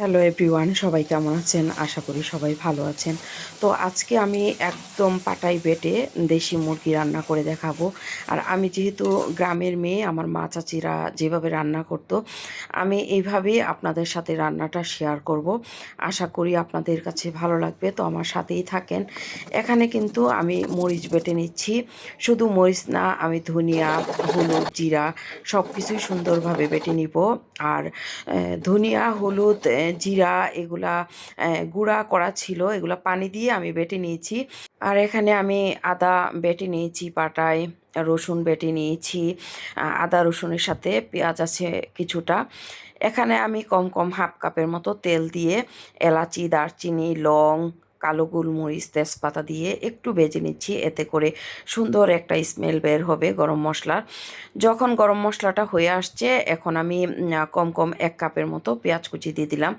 Hello everyone সবাই কেমন আছেন? আশা করি সবাই ভালো আছেন। তো আজকে আমি একদম পাটাই বেটে দেশি মুরগি রান্না করে দেখাবো। আর আমি যেহেতু গ্রামের মেয়ে, আমার মা চাচিরা যেভাবে রান্না করতো, আমি এইভাবেই আপনাদের সাথে রান্নাটা শেয়ার করব। আশা করি আপনাদের কাছে ভালো লাগবে, তো আমার সাথেই থাকেন। এখানে কিন্তু আমি মরিচ বেটে নিচ্ছি। শুধু মরিচ না, আমি ধনিয়া, হলুদ, জিরা সব কিছুই সুন্দরভাবে বেটে নিব। আর ধনিয়া, হলুদ জিরা এগুলা গুঁড়া করা ছিল, এগুলো পানি দিয়ে আমি বেটে নিয়েছি। আর এখানে আমি আদা বেটে নিয়েছি পাটায় রসুন বেটে নিয়েছি আদা রসুনের সাথে পেঁয়াজ আছে কিছুটা। এখানে আমি কম কম হাফ কাপের মতো তেল দিয়ে এলাচি, দারচিনি, লং কালো গোলমরিচ তেজপাতা দিয়ে একটু ভেজে নিচ্ছি। এতে করে সুন্দর একটা স্মেল বের হবে গরম মশলার যখন গরম মশলাটা হয়ে আসছে, এখন আমি কম কম এক কাপের মতো পেঁয়াজ কুচি দিয়ে দিলাম।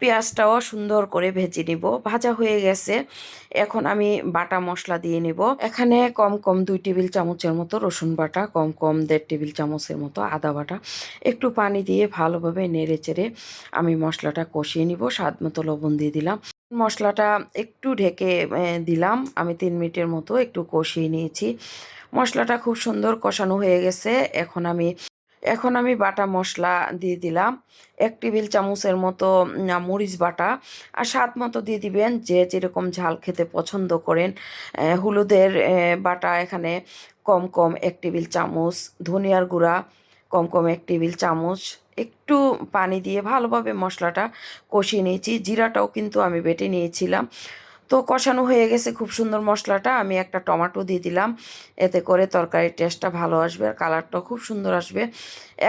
পেঁয়াজটাও সুন্দর করে ভেজে নিব। ভাজা হয়ে গেছে। এখন আমি বাটা মশলা দিয়ে নিব। এখানে কম কম দুই টেবিল চামচের মতো রসুন বাটা, কম কম দেড় টেবিল চামচের মতো আদা বাটা। একটু পানি দিয়ে ভালোভাবে নেড়ে চেড়ে আমি মশলাটা কষিয়ে নিব। স্বাদ মতো লবণ দিয়ে দিলাম। মশলাটা একটু ঢেকে দিলাম। আমি তিন মিনিটের মতো একটু কষিয়ে নিয়েছি। মশলাটা খুব সুন্দর কষানো হয়ে গেছে। এখন আমি এখন আমি বাটা মশলা দিয়ে দিলাম। এক টেবিল চামচের মতো মরিচ বাটা। আর স্বাদ মতো দিয়ে দিবেন যে যেরকম ঝাল খেতে পছন্দ করেন। হলুদের বাটা এখানে কম কম এক টেবিল চামচ, ধনিয়ার গুঁড়া কম কম এক টেবিল চামচ, একটু পানি দিয়ে ভালোভাবে মশলাটা কষিয়ে নিয়েছি। জিরাটাও কিন্তু আমি বেটে নিয়েছিলাম। তো কষানো হয়ে গেছে খুব সুন্দর মশলাটা। আমি একটা টমেটো দিয়ে দিলাম। এতে করে তরকারির টেস্টটা ভালো আসবে আর কালারটাও খুব সুন্দর আসবে।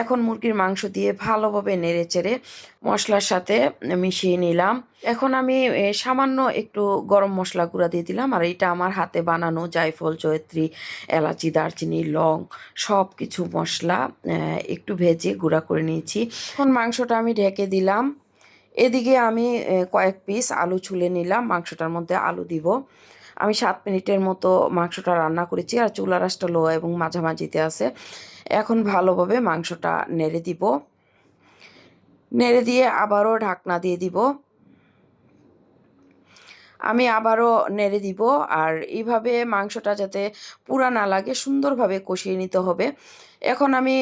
এখন মুরগির মাংস দিয়ে ভালোভাবে নেড়ে চেড়ে মশলার সাথে মিশিয়ে নিলাম। এখন আমি সামান্য একটু গরম মশলা গুঁড়া দিয়ে দিলাম। আর এটা আমার হাতে বানানো জায়ফল, জয়ত্রী, এলাচি, দারচিনি, লং সব কিছু মশলা একটু ভেজে গুঁড়া করে নিয়েছি। এখন মাংসটা আমি ঢেকে দিলাম। এদিকে আমি কয়েক পিস আলু ছুলে নিলাম, মাংসটার মধ্যে আলু দিব। আমি সাত মিনিটের মতো মাংসটা রান্না করেছি, আর চুলা রাসটা লো এবং মাঝামাঝিতে আছে। এখন ভালোভাবে মাংসটা নেড়ে দিব। নেড়ে দিয়ে আবারও ঢাকনা দিয়ে দিব। আমি আবারও নেড়ে দিব। আর এইভাবে মাংসটা যাতে পুরা না লাগে, সুন্দরভাবে কষিয়ে নিতে হবে। এখন আমি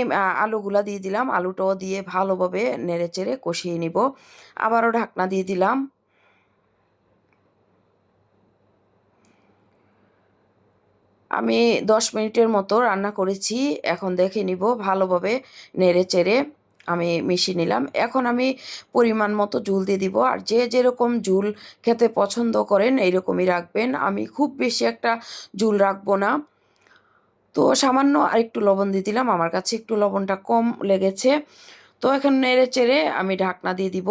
আলুগুলা দিয়ে দিলাম। আলুটাও দিয়ে ভালোভাবে নেড়ে চেড়ে কষিয়ে নিব। আবারও ঢাকনা দিয়ে দিলাম। আমি দশ মিনিটের মতো রান্না করেছি। এখন দেখে নিব ভালোভাবে নেড়ে চেড়ে আমি মিশিয়ে নিলাম। এখন আমি পরিমাণ মতো জুল দিয়ে দিব। আর যে যেরকম জুল খেতে পছন্দ করেন, এইরকমই রাখবেন। আমি খুব বেশি একটা জুল রাখব না। তো সামান্য আরেকটু লবণ দিয়ে দিলাম। আমার কাছে একটু লবণটা কম লেগেছে। তো এখন নেড়ে চেড়ে আমি ঢাকনা দিয়ে দিব।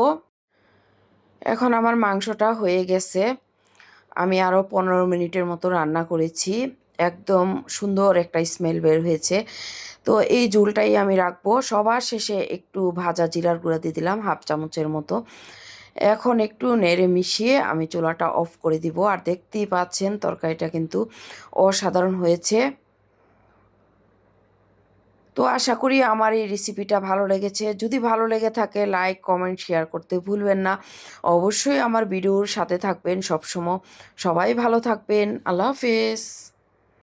এখন আমার মাংসটা হয়ে গেছে। আমি আরও পনেরো মিনিটের মতো রান্না করেছি। একদম সুন্দর একটা স্মেল বের হয়েছে। তো এই ঝুলটাই আমি রাখব। সবার শেষে একটু ভাজা জিরার গুঁড়া দিয়ে দিলাম, হাফ চামচের মতো। এখন একটু নেড়ে মিশিয়ে আমি চুলাটা অফ করে দিব। আর দেখতেই পাচ্ছেন, তরকারিটা কিন্তু অসাধারণ হয়েছে। তো আশা করি আমার এই রেসিপিটা ভালো লেগেছে। যদি ভালো লেগে থাকে লাইক কমেন্ট শেয়ার করতে ভুলবেন না। অবশ্যই আমার ভিডিওর সাথে থাকবেন সবসময়। সবাই ভালো থাকবেন। আল্লাহ হাফেজ।